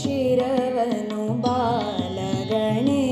शिरवनु बालगणे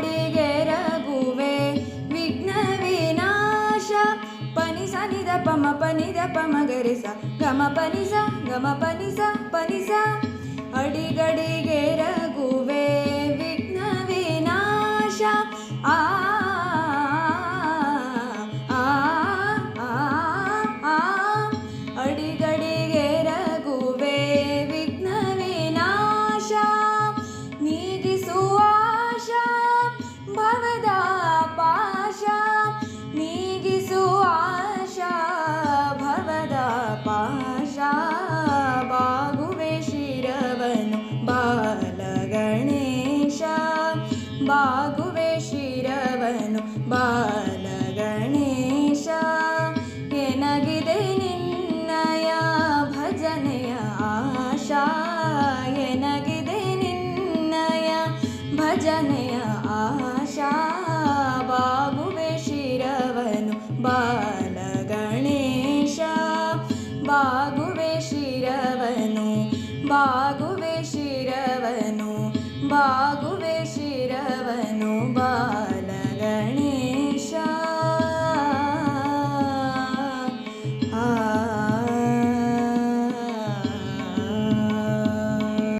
ಅಡಿಗೆರಗುವೆ ವಿಘ್ನ ವಿನಾಶ. ಪನಿಸ ನಿದ ಪಮ ಪನಿದ ಪಮ, ಗರಿಸ. ಗಮ ಪನಿಸ ಗಮ ಪನಿಸ ಪನಿಸ. ಅಡಿಗಡಿಗೆ ಬಾಗುವೆ ಶಿರವನು ಬಾ